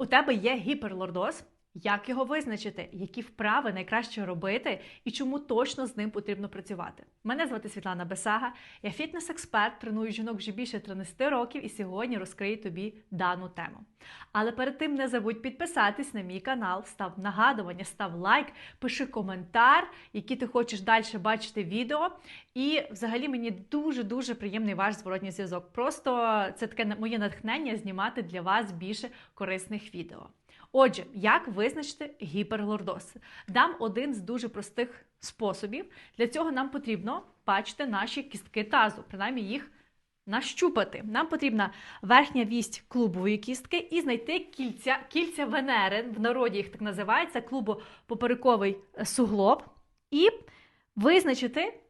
У тебе є гіперлордоз? Як його визначити? Які вправи найкраще робити і чому точно з ним потрібно працювати? Мене звати Світлана Бесага, я фітнес-експерт, треную жінок вже більше 13 років і сьогодні розкрию тобі дану тему. Але перед тим не забудь підписатись на мій канал, став нагадування, став лайк, пиши коментар, які ти хочеш далі бачити відео. І взагалі мені дуже-дуже приємний ваш зворотній зв'язок. Просто це таке моє натхнення знімати для вас більше корисних відео. Отже, як визначити гіперлордоз? Дам один з дуже простих способів. Для цього нам потрібно бачити наші кістки тазу, принаймні їх нащупати. Нам потрібна верхня вість клубової кістки і знайти кільця, кільця Венери, в народі їх так називається, клубопоперековий суглоб, і визначити.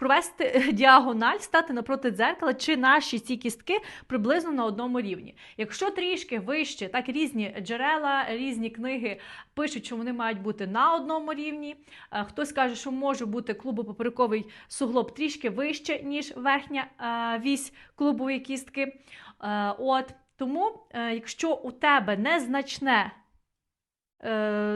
Провести діагональ, стати напроти дзеркала, чи наші ці кістки приблизно на одному рівні. Якщо трішки вище, так різні джерела, різні книги пишуть, що вони мають бути на одному рівні. Е, Хтось каже, що може бути клубопоперековий суглоб трішки вище, ніж верхня е, вісь клубової кістки. Е, От тому, якщо у тебе незначне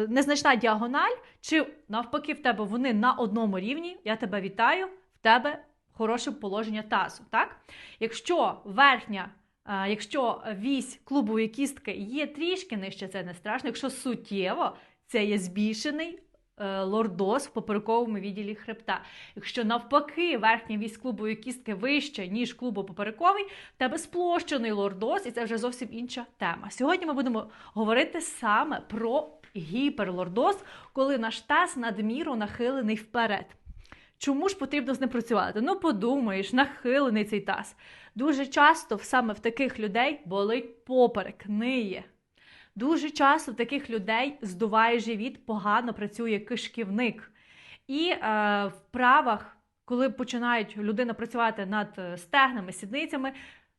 Незначна діагональ, чи навпаки в тебе вони на одному рівні, я тебе вітаю тебе хороше положення тазу. Так? Якщо верхня, е, якщо вісь клубової кістки є трішки нижче, це не страшно. Якщо суттєво, це є збільшений. Е, лордоз в поперековому відділі хребта. Якщо навпаки верхня вісь клубової кістки вища, ніж клубопоперековий, в тебе сплощений лордоз, і це вже зовсім інша тема. Сьогодні ми будемо говорити саме про гіперлордоз, коли наш таз надміру нахилений вперед. Чому ж потрібно з ним працювати? Ну, подумаєш, нахилений цей таз. Дуже часто саме в таких людей болить поперек, ниє. Дуже часто в таких людей здуває живіт, погано працює кишківник. І е, в правах, коли починають людина працювати над е, стегнами, сідницями,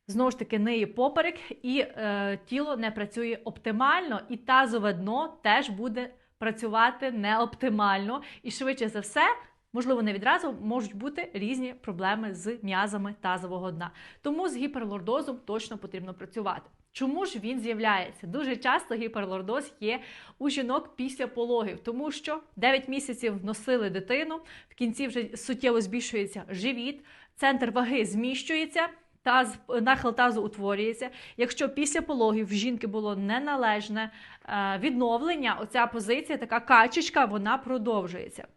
знову ж таки ниє поперек, і е, тіло не працює оптимально, і тазове дно теж буде працювати неоптимально. І швидше за все. Можливо, не відразу можуть бути різні проблеми з м'язами тазового дна. Тому з гіперлордозом точно потрібно працювати. Чому ж він з'являється? Дуже часто гіперлордоз є у жінок після пологів, тому що 9 місяців носили дитину, в кінці вже суттєво збільшується живіт, центр ваги зміщується. Таз, нахил тазу утворюється. Якщо після пологів в жінки було неналежне е, відновлення, оця позиція, така качечка, вона продовжується.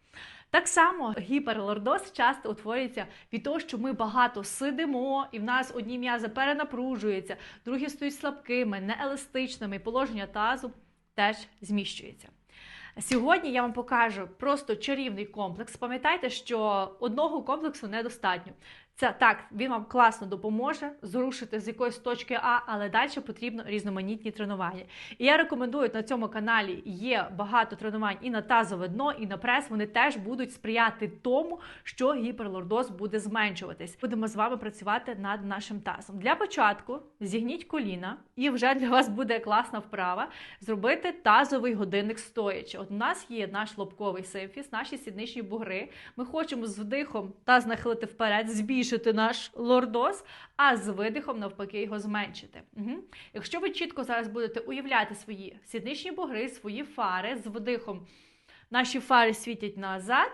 Так само гіперлордоз часто утворюється від того, що ми багато сидимо, і в нас одні м'язи перенапружуються, другі стають слабкими, нееластичними, положення тазу теж зміщується. Сьогодні я вам покажу просто чарівний комплекс. Пам'ятайте, що одного комплексу недостатньо. Це так, він вам класно допоможе зрушити з якоїсь точки А, але далі потрібно різноманітні тренування. І я рекомендую на цьому каналі є багато тренувань і на тазове дно, і на прес. Вони теж будуть сприяти тому, що гіперлордоз буде зменшуватись. Будемо з вами працювати над нашим тазом. Для початку зігніть коліна, і вже для вас буде класна вправа зробити тазовий годинник стоячи. От у нас є наш лобковий симфіс, наші сідничні бугри. Ми хочемо з вдихом таз нахилити вперед, збільшити збільшити наш лордоз, а з видихом, навпаки, його зменшити. Угу. Якщо ви чітко зараз будете уявляти свої сідничні бугри, свої фари з вдихом, наші фари світять назад,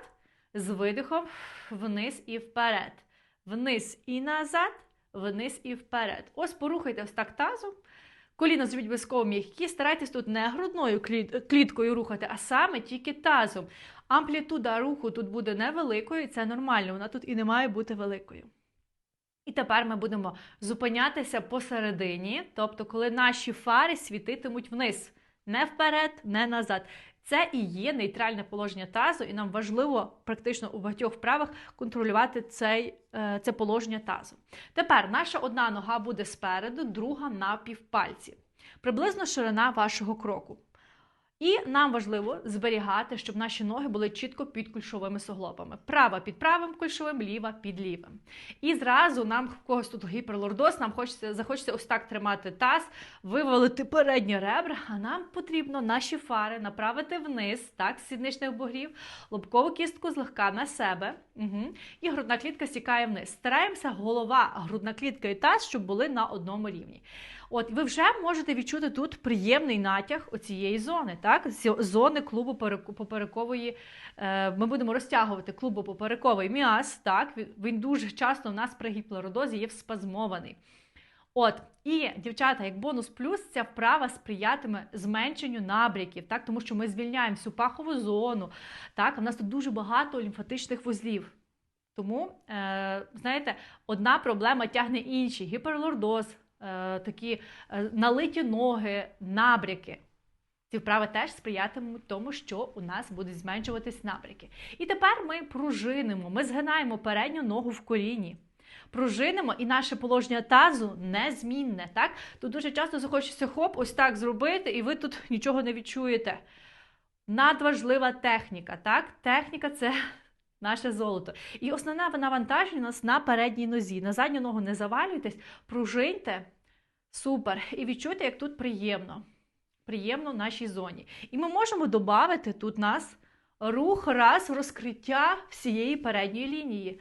з видихом вниз і вперед. Вниз і назад, вниз і вперед. Ось порухайте ось так тазом. Коліна зробіть обов'язково м'які, старайтесь тут не грудною кліткою рухати, а саме тільки тазом. Амплітуда руху тут буде невеликою, і це нормально, вона тут і не має бути великою. І тепер ми будемо зупинятися посередині, тобто, коли наші фари світитимуть вниз, не вперед, не назад. Це і є нейтральне положення тазу, і нам важливо практично у багатьох вправах контролювати цей, е, це положення тазу. Тепер наша одна нога буде спереду, друга на півпальці. Приблизно ширина вашого кроку. І нам важливо зберігати, щоб наші ноги були чітко під кульшовими суглобами. Права під правим кульшовим, ліва під лівим. І зразу нам в когось тут гіперлордоз, нам хочеться, захочеться ось так тримати таз, вивалити передні ребра, а нам потрібно наші фари направити вниз, так, з сідничних бугрів, лобкову кістку злегка на себе. Угу. І грудна клітка стікає вниз. Стараємося голова, грудна клітка і таз, щоб були на одному рівні. От ви вже можете відчути тут приємний натяг оцієї зони, так? Зони клубу поперекової. Е, ми будемо розтягувати клубопоперековий м'яз. Так, він- дуже часто в нас при гіплородозі є спазмований. От, і дівчата, як бонус плюс, ця вправа сприятиме зменшенню набряків, так, тому що ми звільняємо всю пахову зону. Так, у нас тут дуже багато лімфатичних вузлів. Тому, е, знаєте, одна проблема тягне інші: гіперлордоз, такі е, налиті ноги, набряки. Ці вправи теж сприятимуть тому, що у нас будуть зменшуватись набряки. І тепер ми пружинимо, ми згинаємо передню ногу в коліні. Пружинимо, і наше положення тазу незмінне. Так? Тут дуже часто захочеться хоп, ось так зробити, і ви тут нічого не відчуєте. Надважлива техніка. Так? Техніка це наше золото. І основне навантаження у нас на передній нозі. На задню ногу не завалюйтесь, пружиньте. Супер. І відчуйте, як тут приємно. Приємно в нашій зоні. І ми можемо додати тут нас рух раз розкриття всієї передньої лінії.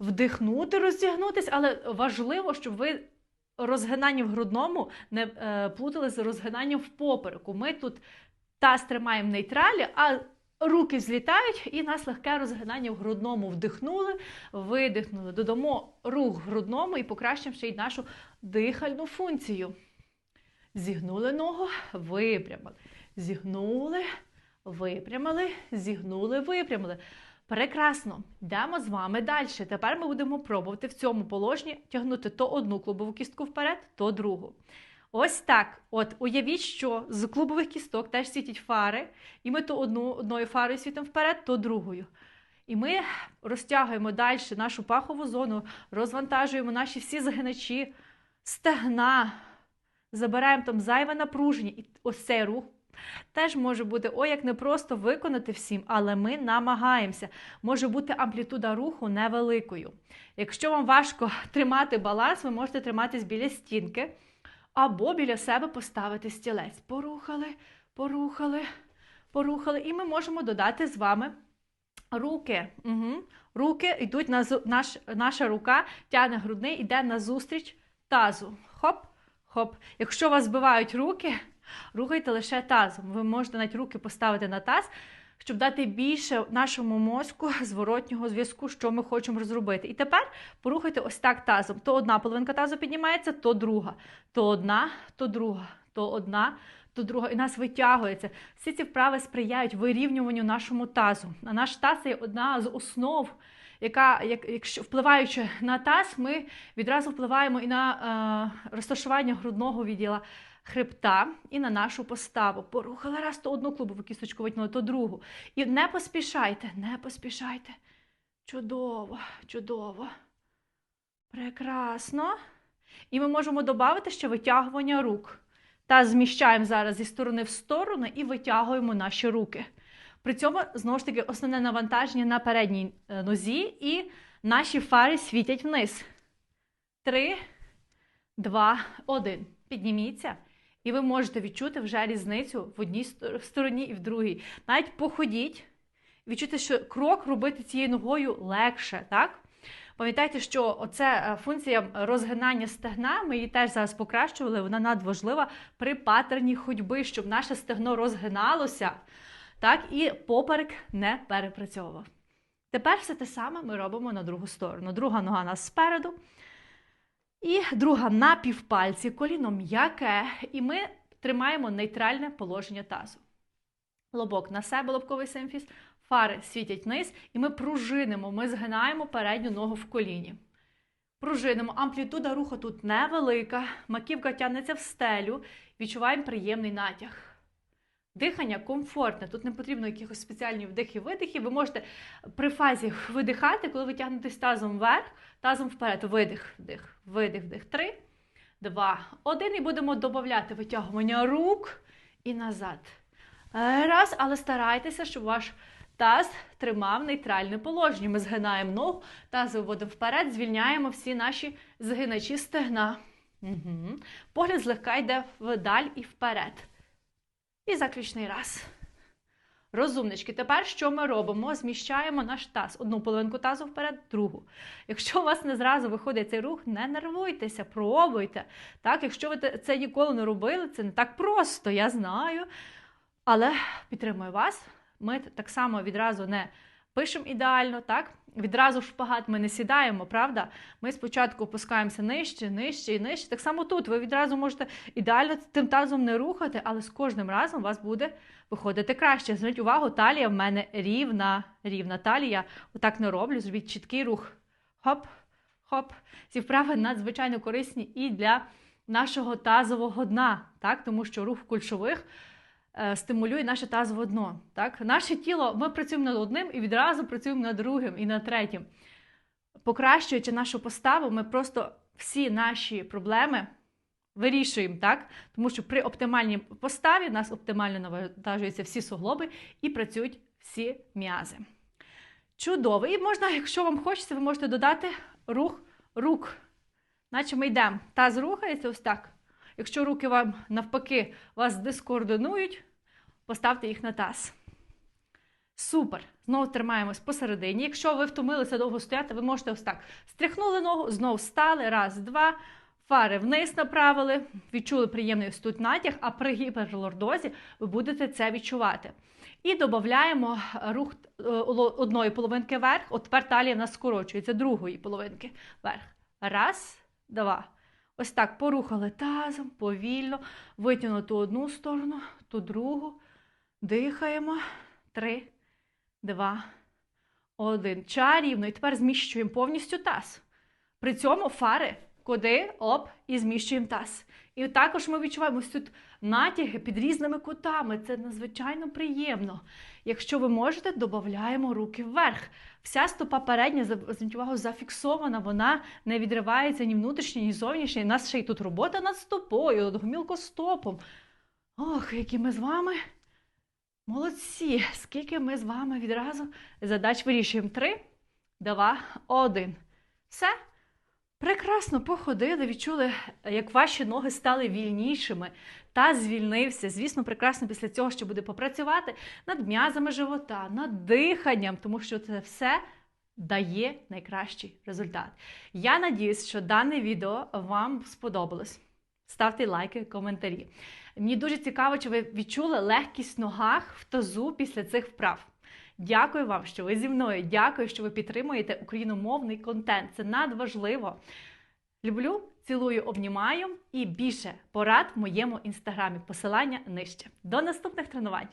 Вдихнути, розтягнутися, але важливо, щоб ви розгинання в грудному не е, плутали з розгинанням в попереку. Ми тут таз тримаємо нейтралі, а руки злітають, і нас легке розгинання в грудному. Вдихнули, видихнули. Додамо рух грудному і покращимо ще й нашу дихальну функцію. Зігнули ногу, випрямили. Зігнули, випрямили, зігнули, випрямили. Прекрасно. Йдемо з вами далі. Тепер ми будемо пробувати в цьому положенні тягнути то одну клубову кістку вперед, то другу. Ось так. От уявіть, що з клубових кісток теж світять фари, і ми то одну, одною фарою світимо вперед, то другою. І ми розтягуємо далі нашу пахову зону, розвантажуємо наші всі загиначі, стегна, забираємо там зайве напруження. І ось цей рух теж може бути ой, як непросто виконати всім, але ми намагаємося. Може бути амплітуда руху невеликою. Якщо вам важко тримати баланс, ви можете триматись біля стінки або біля себе поставити стілець. Порухали, порухали, порухали. І ми можемо додати з вами руки. Угу. Руки йдуть на наш, наша рука тягне грудний, йде назустріч тазу. Хоп, хоп. Якщо вас збивають руки, рухайте лише тазом. Ви можете навіть руки поставити на таз, щоб дати більше нашому мозку зворотнього зв'язку, що ми хочемо зробити. І тепер порухайте ось так тазом. То одна половинка тазу піднімається, то друга. То одна, то друга, то одна, то друга. І нас витягується. Всі ці вправи сприяють вирівнюванню нашому тазу. А наш таз є одна з основ. Яка, як, якщо впливаючи на таз, ми відразу впливаємо і на е, розташування грудного відділа хребта і на нашу поставу. Порухали раз то одну клубову кісточку витягнули, то другу. І не поспішайте, не поспішайте. Чудово, чудово. Прекрасно. І ми можемо додати ще витягування рук. Та зміщаємо зараз зі сторони в сторону і витягуємо наші руки. При цьому, знову ж таки, основне навантаження на передній е, нозі, і наші фари світять вниз. Три, два, один. Підніміться. І ви можете відчути вже різницю в одній стороні і в другій. Навіть походіть, відчути, що крок робити цією ногою легше. так? Пам'ятайте, що оце функція розгинання стегна, ми її теж зараз покращували, вона надважлива при патерні ходьби, щоб наше стегно розгиналося, так, і поперек не перепрацьовував. Тепер все те саме ми робимо на другу сторону. Друга нога у нас спереду. І друга на півпальці, коліно м'яке, і ми тримаємо нейтральне положення тазу. Лобок на себе, лобковий симфіз, фари світять вниз, і ми пружинимо, ми згинаємо передню ногу в коліні. Пружинимо. Амплітуда руху тут невелика, маківка тягнеться в стелю, відчуваємо приємний натяг. Дихання комфортне, тут не потрібно якихось спеціальних вдихів-видихів. Ви можете при фазі видихати, коли ви тягнетесь тазом вверх, тазом вперед. Видих, вдих, видих, вдих. Три, два, один. І будемо додати витягування рук і назад. Раз, але старайтеся, щоб ваш таз тримав нейтральне положення. Ми згинаємо ногу, таз виводимо вперед, звільняємо всі наші згиначі стегна. Угу. Погляд злегка йде вдаль і вперед. І заключний раз. Розумнички, тепер що ми робимо? Зміщаємо наш таз. Одну половинку тазу вперед, другу. Якщо у вас не зразу виходить цей рух, не нервуйтеся, пробуйте. Так, якщо ви це ніколи не робили, це не так просто, я знаю. Але підтримую вас. Ми так само відразу не пишемо ідеально, так? Відразу в шпагат ми не сідаємо, правда? Ми спочатку опускаємося нижче, нижче і нижче. Так само тут. Ви відразу можете ідеально тим тазом не рухати, але з кожним разом у вас буде виходити краще. Зверніть увагу, талія в мене рівна, рівна талія. Отак не роблю. Зробіть чіткий рух. Хоп, хоп. Ці вправи надзвичайно корисні і для нашого тазового дна, так? тому що рух кульшових стимулює наше тазове дно. Так? Наше тіло, ми працюємо над одним і відразу працюємо над другим і над третім. Покращуючи нашу поставу, ми просто всі наші проблеми вирішуємо, так? Тому що при оптимальній поставі нас оптимально навантажуються всі суглоби і працюють всі м'язи. Чудово. І можна, якщо вам хочеться, ви можете додати рух рук. Наче ми йдемо. Таз рухається ось так. Якщо руки вам навпаки вас дискоординують, поставте їх на таз. Супер. Знову тримаємось посередині. Якщо ви втомилися довго стояти, ви можете ось так. Стряхнули ногу, знову встали. Раз, два. Фари вниз направили, відчули приємний тут натяг, а при гіперлордозі ви будете це відчувати. І додаємо рух е, одної половинки вверх. От тепер талія в нас скорочується другої половинки вверх. Раз, два. Ось так порухали тазом, повільно, витягнути одну сторону, ту другу. Дихаємо. Три, два, один. Чарівно. І тепер зміщуємо повністю таз. При цьому фари куди, оп, і зміщуємо таз. І також ми відчуваємо тут натяги під різними кутами. Це надзвичайно приємно. Якщо ви можете, додаємо руки вверх. Вся стопа передня, зверніть увагу, зафіксована, вона не відривається ні внутрішньо, ні зовнішньо. У нас ще й тут робота над стопою, над гомілкостопом. Ох, які ми з вами молодці! Скільки ми з вами відразу задач вирішуємо? Три, два, один. Все. Прекрасно походили, відчули, як ваші ноги стали вільнішими та звільнився. Звісно, прекрасно після цього, що буде попрацювати над м'язами живота, над диханням, тому що це все дає найкращий результат. Я надіюсь, що дане відео вам сподобалось. Ставте лайки, коментарі. Мені дуже цікаво, чи ви відчули легкість в ногах в тазу після цих вправ. Дякую вам, що ви зі мною. Дякую, що ви підтримуєте україномовний контент. Це надважливо. Люблю, цілую, обнімаю і більше порад в моєму інстаграмі. Посилання нижче. До наступних тренувань!